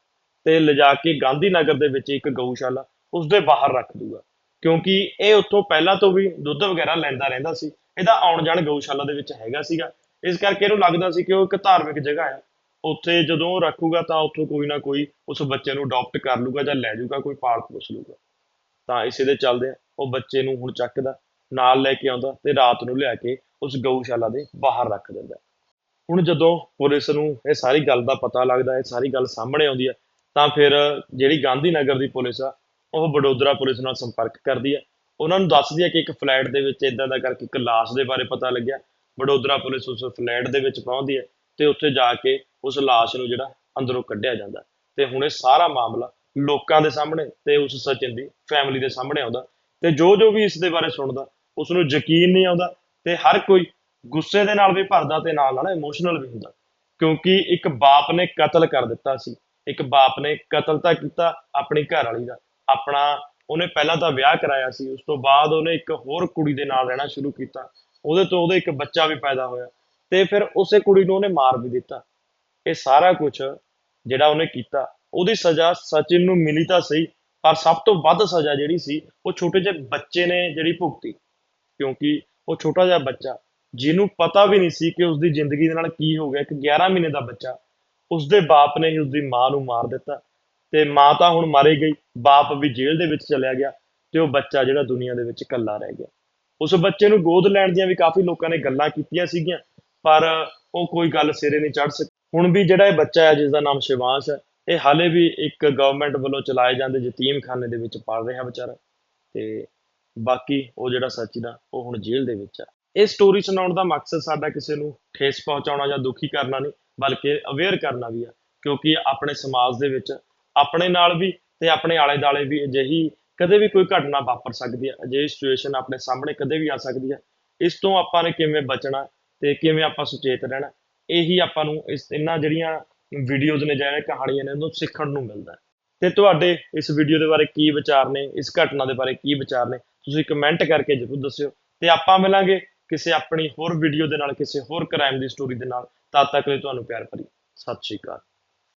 ਤੇ ਲਿਜਾ ਕੇ ਗਾਂਧੀ ਨਗਰ ਦੇ ਵਿੱਚ ਇੱਕ ਗਊਸ਼ਾਲਾ ਉਸ ਦੇ ਬਾਹਰ ਰੱਖ ਦੂਗਾ ਕਿਉਂਕਿ ਇਹ ਉੱਥੋਂ ਪਹਿਲਾਂ ਤੋਂ ਵੀ ਦੁੱਧ ਵਗੈਰਾ ਲੈਂਦਾ ਰਹਿੰਦਾ ਸੀ, ਇਹਦਾ ਆਉਣ ਜਾਣ ਗਊਸ਼ਾਲਾ ਦੇ ਵਿੱਚ ਹੈਗਾ ਸੀਗਾ। ਇਸ ਕਰਕੇ ਇਹਨੂੰ ਲੱਗਦਾ ਸੀ ਕਿ ਉਹ ਇੱਕ ਧਾਰਮਿਕ ਜਗ੍ਹਾ ਹੈ। ਉੱਥੇ ਜਦੋਂ ਰੱਖੂਗਾ ਤਾਂ ਉੱਥੋਂ ਕੋਈ ਨਾ ਕੋਈ ਉਸ ਬੱਚੇ ਨੂੰ ਅਡਾਪਟ ਕਰ ਲੂਗਾ ਜਾਂ ਲੈ ਜਾਊਗਾ, ਕੋਈ ਪਾਲ ਪੋਸ ਲੂਗਾ ਤਾਂ ਇਸੇ ਦੇ ਚੱਲਦੇ ਉਹ ਬੱਚੇ ਨੂੰ ਹੁਣ ਚੱਕਦਾ, ਨਾਲ ਲੈ ਕੇ ਆਉਂਦਾ ਤੇ ਰਾਤ ਨੂੰ ਲਿਆ ਕੇ ਉਸ ਗਊਸ਼ਾਲਾ ਦੇ ਬਾਹਰ ਰੱਖ ਦਿੰਦਾ। ਹੁਣ ਜਦੋਂ ਪੁਲਿਸ ਨੂੰ ਇਹ ਸਾਰੀ ਗੱਲ ਦਾ ਪਤਾ ਲੱਗਦਾ, ਇਹ ਸਾਰੀ ਗੱਲ ਸਾਹਮਣੇ ਆਉਂਦੀ ਹੈ ਤਾਂ ਫਿਰ ਜਿਹੜੀ ਗਾਂਧੀ ਨਗਰ ਦੀ ਪੁਲਿਸ ਆ, ਉਹ ਵਡੋਦਰਾ ਪੁਲਿਸ ਨਾਲ ਸੰਪਰਕ ਕਰਦੀ ਹੈ ਉਹਨਾਂ ਨੂੰ ਦੱਸਦੀ ਹੈ ਕਿ ਇੱਕ ਫਲੈਟ ਦੇ ਵਿੱਚ ਇਦਾਂ ਦਾ ਕਰਕੇ ਇੱਕ ਲਾਸ਼ ਦੇ ਬਾਰੇ ਪਤਾ ਲੱਗਿਆ। ਵਡੋਦਰਾ ਪੁਲਿਸ ਉਸ ਫਲੈਟ ਦੇ ਵਿੱਚ ਪਹੁੰਚਦੀ ਹੈ ਤੇ ਉੱਥੇ ਜਾ ਕੇ ਉਸ ਲਾਸ਼ ਨੂੰ ਜਿਹੜਾ ਅੰਦਰੋਂ ਕੱਢਿਆ ਜਾਂਦਾ। ਤੇ ਹੁਣ ਇਹ ਸਾਰਾ ਮਾਮਲਾ ਲੋਕਾਂ ਦੇ ਸਾਹਮਣੇ ਤੇ ਉਸ ਸਚਿਨ ਦੀ ਫੈਮਿਲੀ ਦੇ ਸਾਹਮਣੇ ਆਉਂਦਾ। ਤੇ ਜੋ ਜੋ ਵੀ ਇਸ ਦੇ ਬਾਰੇ ਸੁਣਦਾ, ਉਸ ਨੂੰ ਯਕੀਨ ਨਹੀਂ ਆਉਂਦਾ ਤੇ ਹਰ ਕੋਈ ਗੁੱਸੇ ਦੇ ਨਾਲ ਵੀ ਭਰਦਾ ਤੇ ਨਾਲ ਨਾਲ ਇਮੋਸ਼ਨਲ ਵੀ ਹੁੰਦਾ। ਕਿਉਂਕਿ ਇੱਕ ਬਾਪ ਨੇ ਕਤਲ ਕਰ ਦਿੱਤਾ ਸੀ। ਇੱਕ ਬਾਪ ਨੇ ਕਤਲ ਤਾਂ ਕੀਤਾ ਆਪਣੀ ਘਰ ਵਾਲੀ ਦਾ। ਆਪਣਾ ਉਹਨੇ ਪਹਿਲਾਂ ਤਾਂ ਵਿਆਹ ਕਰਾਇਆ ਸੀ, ਉਸ ਤੋਂ ਬਾਅਦ ਉਹਨੇ ਇੱਕ ਹੋਰ ਕੁੜੀ ਦੇ ਨਾਲ ਰਹਿਣਾ ਸ਼ੁਰੂ ਕੀਤਾ। ਉਹਦੇ ਤੋਂ ਉਹਦੇ ਇੱਕ ਬੱਚਾ ਵੀ ਪੈਦਾ ਹੋਇਆ। ਤੇ ਫਿਰ ਉਸੇ ਕੁੜੀ ਨੂੰ ਉਹਨੇ ਮਾਰ ਵੀ ਦਿੱਤਾ। ਇਹ ਸਾਰਾ ਕੁਝ ਜਿਹੜਾ ਉਹਨੇ ਕੀਤਾ, ਉਹਦੀ ਸਜ਼ਾ ਸਚਿਨ ਨੂੰ ਮਿਲੀ ਤਾਂ ਸਹੀ, ਪਰ ਸਭ ਤੋਂ ਵੱਧ ਸਜ਼ਾ ਜਿਹੜੀ ਸੀ, ਉਹ ਛੋਟੇ ਜਿਹੇ ਬੱਚੇ ਨੇ ਜਿਹੜੀ ਭੁਗਤੀ। ਕਿਉਂਕਿ ਉਹ ਛੋਟਾ ਜਿਹਾ ਬੱਚਾ, ਜਿਹਨੂੰ ਪਤਾ ਵੀ ਨਹੀਂ ਸੀ ਕਿ ਉਸਦੀ ਜ਼ਿੰਦਗੀ ਦੇ ਨਾਲ ਕੀ ਹੋ ਗਿਆ, ਇੱਕ 11 ਮਹੀਨੇ ਦਾ ਬੱਚਾ, ਉਸਦੇ ਬਾਪ ਨੇ ਹੀ ਉਸਦੀ ਮਾਂ ਨੂੰ ਮਾਰ ਦਿੱਤਾ। ਤੇ ਮਾਂ ਤਾਂ ਹੁਣ ਮਾਰੀ ਗਈ, ਬਾਪ ਵੀ ਜੇਲ੍ਹ ਦੇ ਵਿੱਚ ਚਲਿਆ ਗਿਆ ਤੇ ਉਹ ਬੱਚਾ ਜਿਹੜਾ ਦੁਨੀਆ ਦੇ ਵਿੱਚ ਇਕੱਲਾ ਰਹਿ ਗਿਆ। ਉਸ ਬੱਚੇ ਨੂੰ ਗੋਦ ਲੈਣ ਦੀਆਂ ਵੀ ਕਾਫੀ ਲੋਕਾਂ ਨੇ ਗੱਲਾਂ ਕੀਤੀਆਂ ਸੀਗੀਆਂ, ਪਰ ਉਹ ਕੋਈ ਗੱਲ ਸਿਰੇ ਨਹੀਂ ਚੜ ਸਕੀ ਹੁਣ ਵੀ ਜਿਹੜਾ ਇਹ ਬੱਚਾ ਹੈ ਜਿਸ ਦਾ ਨਾਮ ਸ਼ਿਵਾਂਸ਼ ਹੈ, ਇਹ ਹਾਲੇ ਵੀ ਇੱਕ ਗਵਰਨਮੈਂਟ ਵੱਲੋਂ ਚਲਾਏ ਜਾਂਦੇ ਯਤੀਮਖਾਨੇ ਦੇ ਵਿੱਚ ਪੜ ਰਿਹਾ ਵਿਚਾਰਾ ਤੇ ਬਾਕੀ ਉਹ ਜਿਹੜਾ ਸਚਿਨ ਦਾ, ਉਹ ਹੁਣ ਜੇਲ੍ਹ ਦੇ ਵਿੱਚ ਆ। ਇਹ ਸਟੋਰੀ ਸੁਣਾਉਣ ਦਾ ਮਕਸਦ ਸਾਡਾ ਕਿਸੇ ਨੂੰ ਠੇਸ ਪਹੁੰਚਾਉਣਾ ਜਾਂ ਦੁਖੀ ਕਰਨਾ ਨਹੀਂ, ਬਲਕਿ ਅਵੇਅਰ ਕਰਨਾ ਵੀ ਆ, ਕਿਉਂਕਿ ਆਪਣੇ ਸਮਾਜ ਦੇ ਵਿੱਚ ਆਪਣੇ ਨਾਲ ਵੀ ਤੇ ਆਪਣੇ ਆਲੇ ਦਾਲੇ ਵੀ ਅਜਿਹੀ ਕਦੇ ਵੀ ਕੋਈ ਘਟਨਾ ਵਾਪਰ ਸਕਦੀ ਹੈ ਅਜਿਹੀ ਸਿਚੁਏਸ਼ਨ ਆਪਣੇ ਸਾਹਮਣੇ ਕਦੇ ਵੀ ਆ ਸਕਦੀ ਹੈ ਇਸ ਤੋਂ ਆਪਾਂ ਨੇ ਕਿਵੇਂ ਬਚਣਾ ਤੇ ਕਿਵੇਂ ਆਪਾਂ ਸੁਚੇਤ ਰਹਿਣਾ ਇਹੀ ਆਪਾਂ ਨੂੰ ਇਸ ਇਹਨਾਂ ਜਿਹੜੀਆਂ ਵੀਡੀਓਜ਼ ਨੇ ਜਾਂ ਕਹਾਣੀਆਂ ਨੇ ਉਹਨੂੰ ਸਿੱਖਣ ਨੂੰ ਮਿਲਦਾ ਹੈ। ਤੇ ਤੁਹਾਡੇ ਇਸ ਵੀਡੀਓ ਦੇ ਬਾਰੇ ਕੀ ਵਿਚਾਰ ਨੇ, ਇਸ ਘਟਨਾ ਦੇ ਬਾਰੇ ਕੀ ਵਿਚਾਰ ਨੇ, ਤੁਸੀਂ ਕਮੈਂਟ ਕਰਕੇ ਜ਼ਰੂਰ ਦੱਸਿਓ। ਤੇ ਆਪਾਂ ਮਿਲਾਂਗੇ ਕਿਸੇ ਆਪਣੀ ਹੋਰ ਵੀਡੀਓ ਦੇ ਨਾਲ, ਕਿਸੇ ਹੋਰ ਕ੍ਰਾਈਮ ਦੀ ਸਟੋਰੀ ਦੇ ਨਾਲ। ਤਦ ਤੱਕ ਲਈ ਤੁਹਾਨੂੰ ਪਿਆਰ ਭਰੀ। ਸਤਿ ਸ਼੍ਰੀ ਅਕਾਲ।